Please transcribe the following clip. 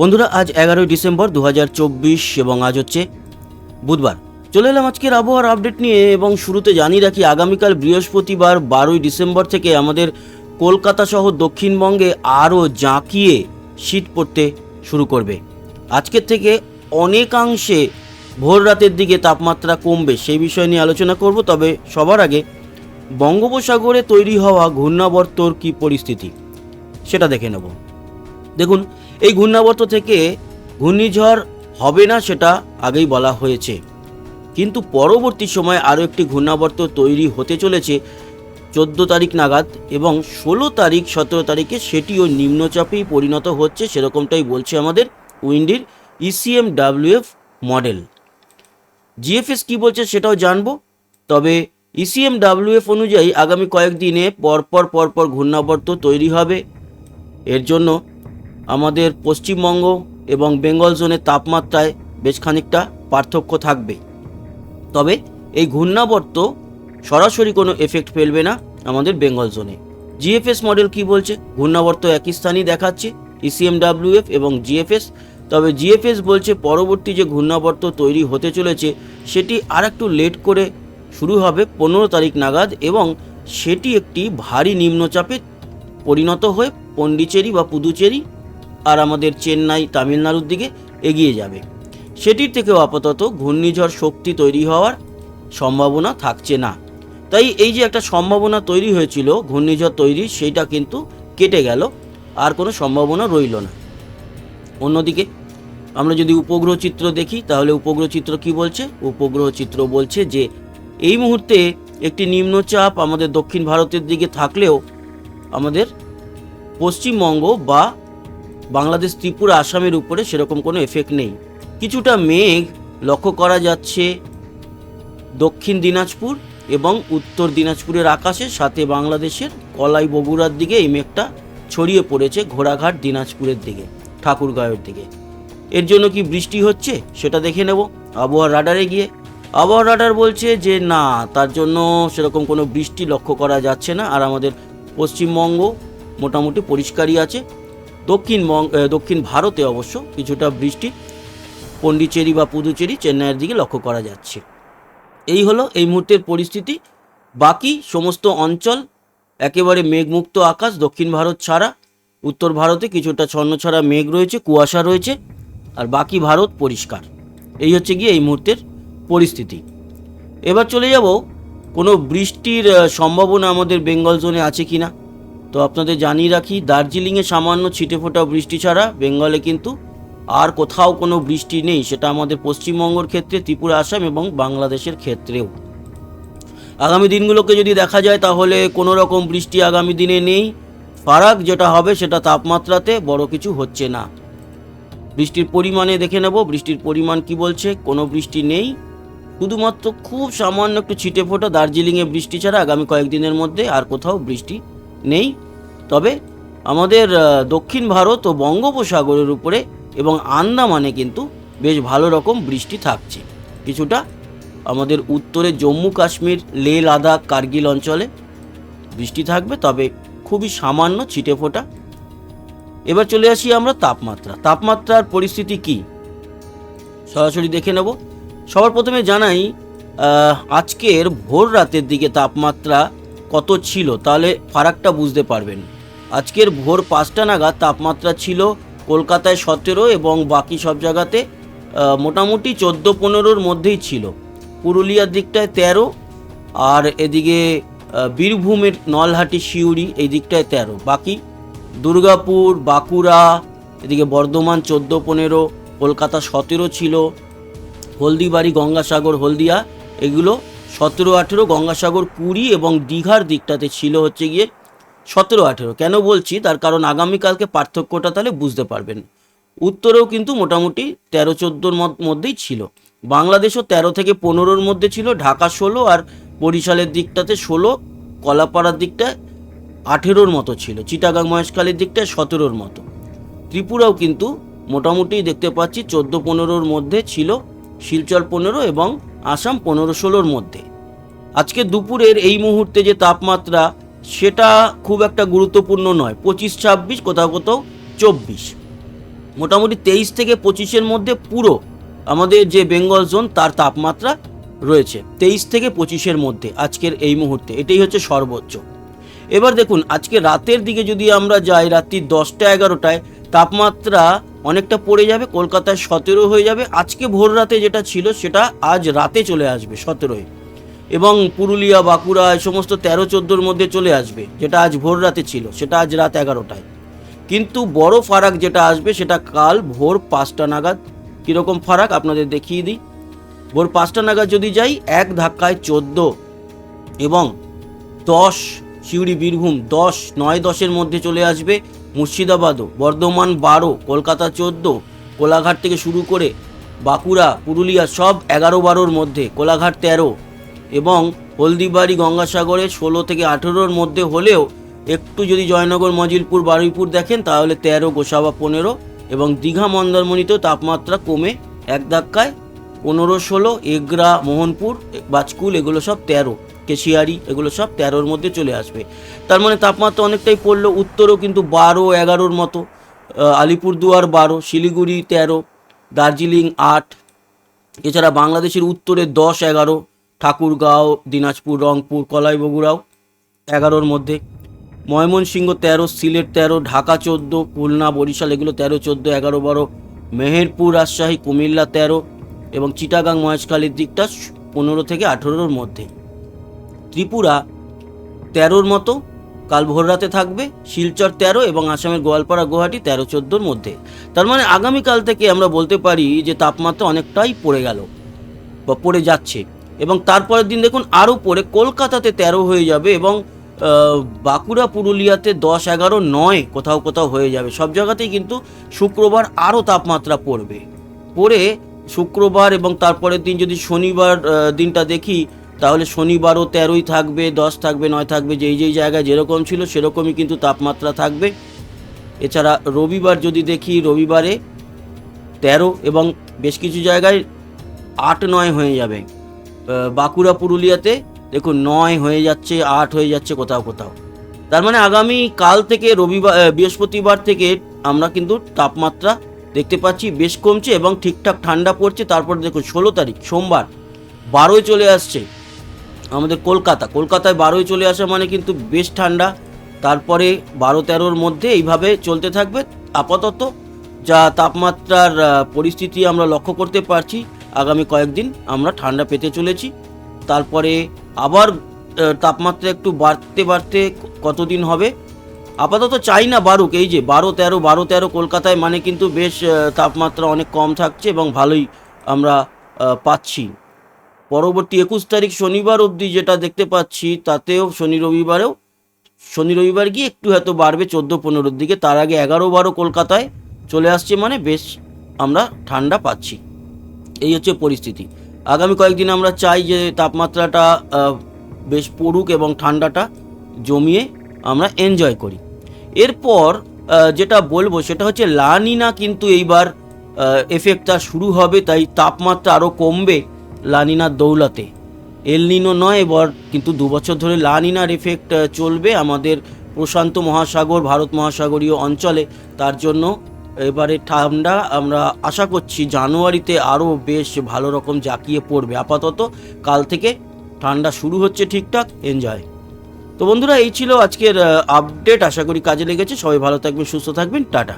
বন্ধুরা, আজ এগারোই ডিসেম্বর দু হাজার চব্বিশ এবং আজ হচ্ছে বুধবার। চলে এলাম আজকের আবহাওয়ার আপডেট নিয়ে এবং শুরুতে জানিয়ে রাখি, আগামীকাল বৃহস্পতিবার বারোই ডিসেম্বর থেকে আমাদের কলকাতা সহ দক্ষিণবঙ্গে আরও জাঁকিয়ে শীত পড়তে শুরু করবে। আজকের থেকে অনেকাংশে ভোর রাতের দিকে তাপমাত্রা কমবে, সেই বিষয় নিয়ে আলোচনা করব, তবে সবার আগে বঙ্গোপসাগরে তৈরি হওয়া ঘূর্ণাবর্তর কী পরিস্থিতি, সেটা দেখে নেব। দেখুন এই ঘূর্ণাবর্ত থেকে ঘূর্ণিঝড় হবে না সেটা আগেই বলা হয়েছে। কিন্তু পরবর্তী সময়ে আরও একটি ঘূর্ণাবর্ত তৈরি হতে চলেছে চোদ্দ তারিখ নাগাদ এবং ষোলো তারিখ, সতেরো তারিখে সেটিও নিম্নচাপেই পরিণত হচ্ছে সেরকমটাই বলছে আমাদের উইন্ডির E ECM WF model. GFS কী বলছে সেটাও জানব, তবে E ইসিএম ডাব্লিউএফ অনুযায়ী আগামী কয়েকদিনে পরপর পরপর ঘূর্ণাবর্ত তৈরি হবে। এর জন্য আমাদের পশ্চিমবঙ্গ এবং বেঙ্গল জোনের তাপমাত্রায় বেশ খানিকটা পার্থক্য থাকবে। তবে এই ঘূর্ণাবর্ত সরাসরি কোনো এফেক্ট ফেলবে না আমাদের বেঙ্গল জোনে। জিএফএস মডেল কি বলছে? ঘূর্ণাবর্ত একই স্থানই দেখাচ্ছে E ইসিএমডাব্লিউএফ এবং জিএফএস তবে জিএফএস বলছে পরবর্তী যে ঘূর্ণাবর্ত তৈরি হতে চলেছে, সেটি আর একটু লেট করে শুরু হবে পনেরো তারিখ নাগাদ এবং সেটি একটি ভারী নিম্নচাপে পরিণত হয়ে পন্ডিচেরি বা পুদুচেরি আর আমাদের চেন্নাই তামিলনাড়ুর দিকে এগিয়ে যাবে। সেটির থেকেও আপাতত ঘূর্ণিঝড় শক্তি তৈরি হওয়ার সম্ভাবনা থাকছে না। তাই এই যে একটা সম্ভাবনা তৈরি হয়েছিল, ঘূর্ণিঝড় তৈরি সেইটা কিন্তু কেটে গেল, আর কোনো সম্ভাবনা রইল না। অন্যদিকে আমরা যদি উপগ্রহ চিত্র দেখি, তাহলে উপগ্রহ চিত্র কি বলছে? উপগ্রহ চিত্র বলছে যে এই মুহূর্তে একটি নিম্নচাপ আমাদের দক্ষিণ ভারতের দিকে থাকলেও আমাদের পশ্চিমবঙ্গ বা বাংলাদেশ ত্রিপুরা আসামের উপরে সেরকম কোনো এফেক্ট নেই। কিছুটা মেঘ লক্ষ্য করা যাচ্ছে দক্ষিণ দিনাজপুর এবং উত্তর দিনাজপুরের আকাশে, সাথে বাংলাদেশের কলাই বগুড়ার দিকে এই মেঘটা ছড়িয়ে পড়েছে ঘোড়াঘাট দিনাজপুরের দিকে, ঠাকুরগাঁওয়ের দিকে। এর জন্য কি বৃষ্টি হচ্ছে? সেটা দেখে নেব। আবহাওয়া রাডারে গিয়ে। আবহাওয়া রাডার বলছে যে না, তার জন্য সেরকম কোনো বৃষ্টি লক্ষ্য করা যাচ্ছে না। আর আমাদের পশ্চিমবঙ্গ মোটামুটি পরিষ্কারই আছে। আহ, দক্ষিণ ভারতে অবশ্য কিছুটা বৃষ্টি পন্ডিচেরি বা পুদুচেরি চেন্নাইয়ের দিকে লক্ষ্য করা যাচ্ছে। এই হলো এই মুহূর্তের পরিস্থিতি। বাকি সমস্ত অঞ্চল একেবারে মেঘমুক্ত আকাশ দক্ষিণ ভারত ছাড়া। উত্তর ভারতে কিছুটা ছন্নছাড়া মেঘ রয়েছে কুয়াশা রয়েছে আর বাকি ভারত পরিষ্কার। এই হচ্ছে গিয়ে এই মুহূর্তের পরিস্থিতি। এবার চলে যাব কোনো বৃষ্টির সম্ভাবনা আমাদের বেঙ্গল জোনে আছে কি না তো আপনাদের জানিয়ে রাখি, দার্জিলিংয়ে সামান্য ছিটেফোঁটা বৃষ্টি ছাড়া বেঙ্গলে কিন্তু আর কোথাও কোনো বৃষ্টি নেই। সেটা আমাদের পশ্চিমবঙ্গের ক্ষেত্রে, ত্রিপুরা, আসাম এবং বাংলাদেশের ক্ষেত্রেও। আগামী দিনগুলোকে যদি দেখা যায়, তাহলে কোনো রকম বৃষ্টি আগামী দিনে নেই। ফারাক যেটা হবে, সেটা তাপমাত্রাতে বড় কিছু হচ্ছে না। বৃষ্টির পরিমাণে দেখে নেব, বৃষ্টির পরিমাণ কি বলছে, কোনো বৃষ্টি নেই। শুধুমাত্র খুব সামান্য একটু ছিটে ফোটা দার্জিলিংয়ে বৃষ্টি ছাড়া আগামী কয়েকদিনের মধ্যে আর কোথাও বৃষ্টি নেই। তবে আমাদের দক্ষিণ ভারত ও বঙ্গোপসাগরের উপরে এবং আন্দামানে কিন্তু বেশ ভালো রকম বৃষ্টি থাকছে। কিছুটা আমাদের উত্তরে জম্মু কাশ্মীর, লে, লাদাখ, কার্গিল অঞ্চলে বৃষ্টি থাকবে, তবে খুবই সামান্য ছিটে ফোটা। এবার চলে আসি আমরা তাপমাত্রা। তাপমাত্রার পরিস্থিতি কি? সরাসরি দেখে নেব। সবার প্রথমে জানাই আজকের ভোর রাতের দিকে তাপমাত্রা কত ছিল? তাহলে ফারাকটা বুঝতে পারবেন। আজকের ভোর পাঁচটা নাগাদ তাপমাত্রা ছিল কলকাতায় সতেরো এবং বাকি সব জায়গাতে মোটামুটি চোদ্দ পনেরোর মধ্যেই ছিল। পুরুলিয়ার দিকটায় তেরো আর এদিকে বীরভূমের নলহাটি শিউড়ি এই দিকটায় তেরো। বাকি দুর্গাপুর, বাঁকুড়া, এদিকে বর্ধমান চোদ্দ পনেরো, কলকাতা সতেরো ছিল। হলদিবাড়ি, গঙ্গাসাগর, হলদিয়া, এগুলো সতেরো আঠেরো, গঙ্গাসাগর কুড়ি এবং দীঘার দিকটাতে ছিল হচ্ছে গিয়ে সতেরো, আঠেরো। কেন বলছি? তার কারণ আগামীকালকে পার্থক্যটা তাহলে বুঝতে পারবেন। উত্তরেও কিন্তু মোটামুটি তেরো, চোদ্দোর মধ্যেই ছিল। বাংলাদেশও তেরো থেকে পনেরোর মধ্যে ছিল, ঢাকা ষোলো আর বরিশালের দিকটাতে ষোলো, কলাপাড়ার দিকটায় আঠেরোর মতো ছিল, চিটাগাং মহেশখালীর দিকটায় সতেরোর মতো। ত্রিপুরাও কিন্তু মোটামুটি দেখতে পাচ্ছি চোদ্দ, পনেরোর মধ্যে ছিল, শিলচর পনেরো এবং আসাম পনেরো, ষোলোর মধ্যে। আজকে দুপুরের এই মুহূর্তে যে তাপমাত্রা সেটা খুব একটা গুরুত্বপূর্ণ নয়। পঁচিশ, ছাব্বিশ, কোথাও কোথাও চব্বিশ। মোটামুটি তেইশ থেকে পঁচিশের মধ্যে পুরো আমাদের যে বেঙ্গল জোন, তার তাপমাত্রা রয়েছে। তেইশ থেকে পঁচিশের মধ্যে আজকের এই মুহূর্তে। এটাই হচ্ছে সর্বোচ্চ। এবার দেখুন, আজকে রাতের দিকে যদি আমরা যাই, রাত্রি দশটা, এগারোটায়, তাপমাত্রা অনেকটা পড়ে যাবে, কলকাতায় সতেরো হয়ে যাবে। আজকে ভোর রাতে যেটা ছিল, সেটা আজ রাতে চলে আসবে সতেরোয়। এবং পুরুলিয়া, বাঁকুড়া, এই সমস্ত তেরো, চোদ্দোর মধ্যে চলে আসবে, যেটা আজ ভোর রাতে ছিল, সেটা আজ রাত এগারোটায়। কিন্তু বড় ফারাক যেটা আসবে, সেটা কাল ভোর পাঁচটা নাগাদ। কীরকম ফারাক? আপনাদের দেখিয়ে দিই। ভোর পাঁচটা নাগাদ যদি যাই, এক ধাক্কায় চোদ্দ এবং দশ, সিউড়ি, বীরভূম, দশ, নয়, দশের মধ্যে চলে আসবে মুর্শিদাবাদও। বর্ধমান বারো, কলকাতা চোদ্দ, কোলাঘাট থেকে শুরু করে বাঁকুড়া, পুরুলিয়া সব এগারো, বারোর মধ্যে, কোলাঘাট তেরো এবং হলদিবাড়ি গঙ্গাসাগরে ষোলো থেকে আঠেরোর মধ্যে হলেও একটু যদি জয়নগর, মজিলপুর, বারুইপুর দেখেন, তাহলে তেরো, গোসাবা পনেরো এবং দীঘা মন্দারমণিতেও তাপমাত্রা কমে এক ধাক্কায় পনেরো, ষোলো, এগরা, মোহনপুর, বাজকুল, এগুলো সব তেরো, কেশিয়ারি, এগুলো সব তেরোর মধ্যে চলে আসবে। তার মানে তাপমাত্রা অনেকটাই পড়ল, উত্তরও কিন্তু বারো, এগারোর মতো আলিপুরদুয়ার বারো, শিলিগুড়ি তেরো, দার্জিলিং আট, এছাড়া বাংলাদেশের উত্তরে দশ, এগারো ঠাকুরগাঁও, দিনাজপুর, রংপুর কলাই বগুড়াও এগারোর মধ্যে। ময়মনসিংহ তেরো, সিলেট তেরো, ঢাকা চোদ্দ, খুলনা, বরিশাল এগুলো তেরো, চোদ্দ, এগারো, বারো, মেহেরপুর, রাজশাহী, কুমিল্লা তেরো এবং চিটাগাং, মহেশখালীর দিকটা পনেরো থেকে আঠেরোর মধ্যে। ত্রিপুরা তেরোর মতো, কাল ভোররাতে থাকবে, শিলচর তেরো এবং আসামের গোয়ালপাড়া, গুয়াহাটি তেরো, চোদ্দোর মধ্যে। তার মানে আগামীকাল থেকে আমরা বলতে পারি যে তাপমাত্রা অনেকটাই পড়ে গেল বা পড়ে যাচ্ছে। এবং তারপরের দিন দেখুন আরও পড়ে, কলকাতাতে তেরো হয়ে যাবে এবং বাঁকুড়া, পুরুলিয়াতে দশ, এগারো, নয় কোথাও কোথাও হয়ে যাবে। সব জায়গাতেই কিন্তু শুক্রবার আরও তাপমাত্রা পড়বে। পড়ে শুক্রবার এবং তারপরের দিন যদি শনিবার দিনটা দেখি, তাহলে শনিবারও তেরোই থাকবে, দশ থাকবে, নয় থাকবে, যেই যেই জায়গায় যেরকম ছিল সেরকমই কিন্তু তাপমাত্রা থাকবে। এছাড়া রবিবার যদি দেখি, রবিবারে তেরো এবং বেশ কিছু জায়গায় আট, নয় হয়ে যাবে। বাঁকুড়া, পুরুলিয়াতে দেখুন নয় হয়ে যাচ্ছে, আট হয়ে যাচ্ছে কোথাও কোথাও। তার মানে আগামী কাল থেকে রবিবার বৃহস্পতিবার থেকে আমরা কিন্তু তাপমাত্রা দেখতে পাচ্ছি বেশ কমছে এবং ঠিকঠাক ঠান্ডা পড়ছে। তারপর দেখুন ষোলো তারিখ, সোমবার বারোই চলে আসছে আমাদের কলকাতা। কলকাতায় বারোই চলে আসা মানে কিন্তু বেশ ঠান্ডা। তারপরে বারো তেরোর মধ্যে এইভাবে চলতে থাকবে আপাতত। যা তাপমাত্রার পরিস্থিতি আমরা লক্ষ্য করতে পারছি। আগামী কয়েকদিন আমরা ঠান্ডা পেতে চলেছি। তারপরে আবার তাপমাত্রা একটু বাড়তে বাড়তে কতদিন হবে? আপাতত চাই না বারুক এই যে বারো তেরো বারো তেরো কলকাতায় মানে কিন্তু বেশ তাপমাত্রা অনেক কম থাকছে এবং ভালোই আমরা পাচ্ছি। পরবর্তী একুশ তারিখ শনিবার অবধি যেটা দেখতে পাচ্ছি, তাতেও শনি রবিবারেও, শনি রবিবার গিয়ে একটু হয়তো বাড়বে চোদ্দ পনেরোর দিকে, তার আগে এগারো, বারো কলকাতায় চলে আসছে মানে বেশ আমরা ঠান্ডা পাচ্ছি। এই হচ্ছে পরিস্থিতি। আগামী কয়েকদিন আমরা চাই যে তাপমাত্রাটা বেশ পড়ুক এবং ঠান্ডাটা জমিয়ে আমরা এনজয় করি। এরপর যেটা বলব সেটা হচ্ছে লানিনা কিন্তু এইবার এফেক্টটা শুরু হবে, তাই তাপমাত্রা আরও কমবে লানিনার দৌলাতে। এলনিনো নয়, এবার কিন্তু দু বছর ধরে লানিনার এফেক্ট চলবে আমাদের প্রশান্ত মহাসাগর, ভারত মহাসাগরীয় অঞ্চলে। তার জন্য এবারে ঠান্ডা আমরা আশা করছি জানুয়ারিতে আরও বেশ ভালো রকম জাঁকিয়ে পড়বে। আপাতত কাল থেকে ঠান্ডা শুরু হচ্ছে ঠিকঠাক, এনজয়। তো বন্ধুরা, এই ছিল আজকের আপডেট। আশা করি কাজে লেগেছে। সবাই ভালো থাকবেন, সুস্থ থাকবেন। টাটা।